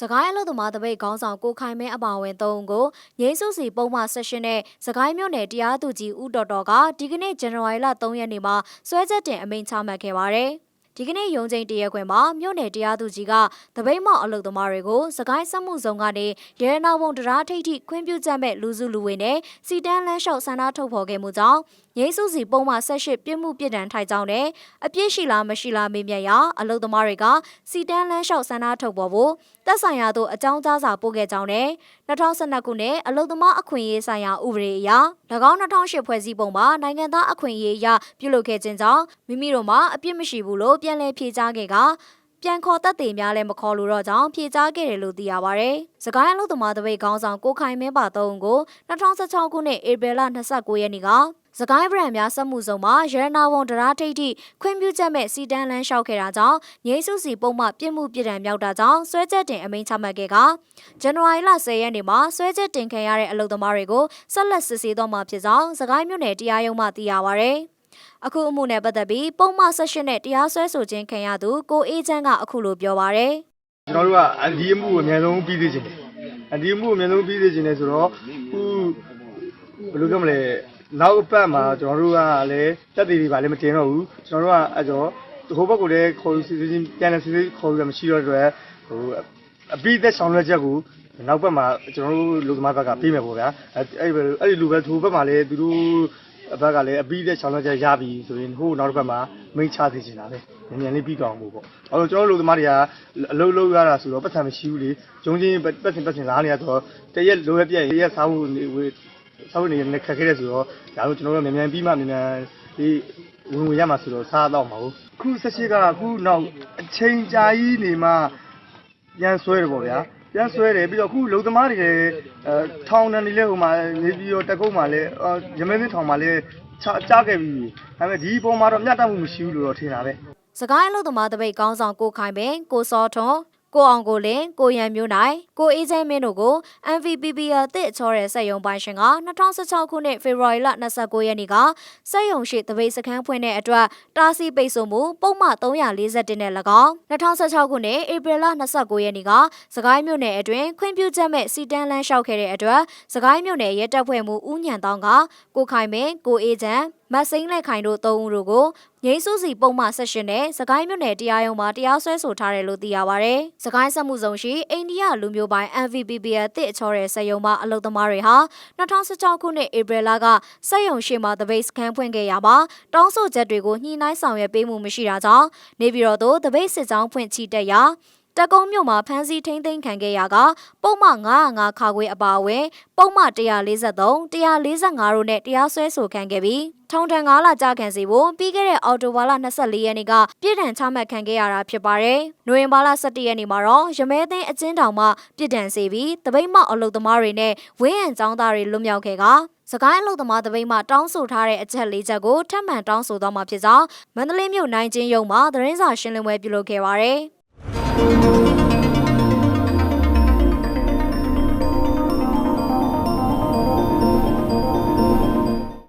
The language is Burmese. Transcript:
စကိုင်းအလို့သမားတပိတ်ခေါင်းဆောင်ကိုခိုင်မင်းအပါအဝင်၃ဦးကိုငိမ့်စုစီပုံမှဆက်ရှင်နဲ့စကိုင်းမြို့နယ်တရားသူကြီးဦးတော်တော်ကဒီကနေ့ဇန်နဝါရီလ3ရက်နေ့မှာစွဲချက်တင်အမိန့်ချမှတ်ခဲ့ပါတယ်။ဒီကနေ့ရုံးချိန်တရက်ခွင်မှာမြို့နယ်တရားသူကြီးကတပိတ်မောက်အလုပ်သမားတွေကိုစကိုင်းစက်မှုဇုံကနေရဲနာဝုံတရားထိပ်ထိခွင့်ပြုချက်မဲ့လူစုလူဝေနဲ့စီတန်းလန်းလျှောက်ဆန္ဒထုတ်ဖော်ခဲ့မှုကြောင့်ငိမ့်စုစီပုံမှဆက်ရှိပြစ်မှုပြစ်ဒဏ်ထိုက်ကြောင်းနဲ့အပြစ်ရှိလားမရှိလားမေးမြန်းရာအလုပ်သမားတွေကစီတန်းလန်းလျှောက်ဆန္ဒထုတ်ဖော်ဖို့ တက်ဆိုင်ရာသို့အကြောင်းကြားစာပို့ခဲ့ကြောင်းနဲ့2012ခုနှစ်အလုပ်သမားအခွင့်အရေးဆိုင်ရာဥပဒေအရ၎င်း2008ဖွဲ့စည်းပုံမှာနိုင်ငံသားအခွင့်အရေးအရပြုလုပ်ခဲ့ခြင်းကြောင့်မိမိတို့မှာအပြစ်မရှိဘူးလို့ပြန်လည်ဖြေကြားခဲ့က ပြန်ခေါ်တက်သေးများလည်းမခေါ်လို့တော့ကြောင်းဖြေကြားခဲ့တယ်လို့သိရပါဗျ။စကိုင်းအလို့သမားတပိတ်ခေါင်းဆောင်ကိုခိုင်မင်းပါသုံးကို2016ခုနှစ်ဧပြီလ29ရက်နေ့ကစကိုင်းဗရန်များစက်မှုစုံမှာရတနာဝန်တရားထိတ်ထိခွင့်ပြုချက်မဲ့စီတန်းလန်းလျှောက်ခဲ့တာကြောင့်ငိမ့်စုစီပုံမှပြစ်မှုပြစ်ဒဏ်မြောက်တာကြောင့်ဆွဲချက်တင်အမိန့်ချမှတ်ခဲ့ကဇန်နဝါရီလ10ရက်နေ့မှာဆွဲချက်တင်ခံရတဲ့အလုပ်သမားတွေကိုဆက်လက်စစ်ဆေးတော့မှာဖြစ်ကြောင်းစကိုင်းမြို့နယ်တရားရုံးမှသိရပါဗျ။ အခုအမှုနဲ့ပတ်သက်ပြီးပုံမှန်ဆက်ရှင်နဲ့တရားစွဲဆိုခြင်းခံရသူကိုအေးချမ်းကအခုလိုပြောပါရယ်ကျွန်တော်တို့ကအဒီအမှုကိုအများဆုံးပြီးသေးခြင်းတယ်အဒီအမှုကိုအများဆုံးပြီးသေးခြင်းတယ်ဆိုတော့ခုဘယ်လိုပြောမလဲနောက်အပတ်မှာကျွန်တော်တို့ကလည်းတက်တည်တွေပါလည်းမတင်တော့ဘူးကျွန်တော်တို့ကအဲ့တော့ဟိုဘက်ကလည်းခေါ်ယူစီစဉ်ပြန်လည်းစီစဉ်ခေါ်ယူရမရှိတော့တဲ့အတွက်ဟိုအပြီးသက်ဆောင်ရွက်ချက်ကိုနောက်ဘက်မှာကျွန်တော်တို့လူသမားဘက်ကပြေးမယ်ပေါ့ဗျာအဲ့အဲ့ဒီအဲ့ဒီလူပဲသူဘက်မှာလည်းသူတို့ အဘက်ကလည်းအပြီးသက်ဆောင်ရွက်ချက်ရပြီဆိုရင်ဟိုနောက်တစ်ဘက်မှာမိတ်ချသေးချင်တာပဲမြန်မြန်လေးပြီးတော့ဖို့ပေါ့အဲ့တော့ကျွန်တော်တို့လူသမားတွေကအလုပ်လုပ်ရတာဆိုတော့ပတ်စံမရှိဘူးလေဂျုံချင်းပတ်စင်ပတ်စင်လားနေရဆိုတော့တရက်လိုရပြက်ရက်စားဖို့နေဝေးစားဖို့နေနေခက်ခဲတဲ့ဆိုတော့ဒါတို့ကျွန်တော်တို့မြန်မြန်ပြီးမှမြန်မြန်ဒီဝင်ဝင်ရမှာဆိုတော့စားတော့မှာဟုတ်ခုဆက်ရှိကခုနောက်အချိန်ကြာကြီးနေမှပြန်ဆွဲတယ်ပေါ့ဗျာ ပြန်ဆွဲတယ်ပြီးတော့ခုလုံသမားတွေလည်းအဲထောင်တန်းနေလဲဟိုမှာနေပြီးတော့တက်ကုန်းမှာလည်းရမင်းမင်းထောင်မှာလည်းချကြခဲ့ပြီဒါပေမဲ့ဒီပုံမှာတော့မျှတမှုမရှိဘူးလို့တော့ထင်တာပဲစကိုင်းအလို့သမားတပိတ်ကောင်းဆောင်ကိုခိုင်ပင်ကိုစောထွန်း ကိုအောင်ကိုလင်းကိုရန်မျိုးနိုင်ကိုအေးချမ်းမင်းတို့ကို MVPPL တစ်အချောတဲ့စက်ယုံပိုင်ရှင်က2016ခုနှစ်ဖေဖော်ဝါရီလ29ရက်နေ့ကစက်ယုံရှိတပိတ်စခန်းဖွင့်တဲ့အတွက်တာစီပိတ်ဆို့မှုပုံမှန်341နဲ့၎င်း2016ခုနှစ်ဧပြီလ29ရက်နေ့ကစကိုင်းမြို့နယ်အတွင်းခွင့်ပြုချက်မဲ့စီတန်းလန်းလျှောက်ခဲ့တဲ့အတွက်စကိုင်းမြို့နယ်ရဲတပ်ဖွဲ့မှဦးညံတောင်းကကိုခိုင်မင်းကိုအေးချမ်း မတ်စိန်လက်ခိုင်တို့၃ဦးတို့ကိုငိမ့်စုစီပုံမှန်ဆက်ရှင်နဲ့စကိုင်းမြို့နယ်တရားရုံးမှာတရားစွဲဆိုထားတယ်လို့သိရပါဗျ။စကိုင်းစက်မှုဆောင်ရှိအိန္ဒိယလူမျိုးပိုင်း MVPBL တစ်အချောတဲ့စက်ရုံမှာအလုပ်သမားတွေဟာ2016ခုနှစ်ဧပြီလကစက်ရုံရှိမှာတပိတ်စခန်းဖွင့်ခဲ့ရပါတောင်းဆိုချက်တွေကိုညှိနှိုင်းဆောင်ရွက်ပေးမှုမရှိတာကြောင့်နေပြည်တော်သို့တပိတ်စစ်ကြောင်းဖွင့်ချီတက်ရာ တကုံးမြို့မှာဖမ်းဆီးထိန်းသိမ်းခံခဲ့ရကပုံမှန်905ခါခွေအပါအဝင်ပုံမှန်143 145တို့နဲ့တရားစွဲဆိုခံခဲ့ပြီးထုံတန်9လကြာခံစီဖို့ပြီးခဲ့တဲ့အော်တိုဘာလ24ရက်နေ့ကပြည်ထန်ချမှတ်ခံခဲ့ရတာဖြစ်ပါတယ်။နိုဝင်ဘာလ17ရက်နေ့မှာတော့ရမဲသိန်းအချင်းတောင်မှပြည်ထန်စီပြီးတပိတ်မောက်အလုတ်သမားတွေနဲ့ဝင်းရံចောင်းသားတွေလွတ်မြောက်ခဲ့ကစကိုင်းအလုတ်သမားတပိတ်မှတောင်းဆိုထားတဲ့အချက်၄ချက်ကိုထပ်မံတောင်းဆိုသွားမှာဖြစ်ကြောင်းမန္တလေးမြို့နိုင်ချင်းရုံမှာသတင်းစာရှင်းလင်းပွဲပြုလုပ်ခဲ့ပါတယ်။ Thank you.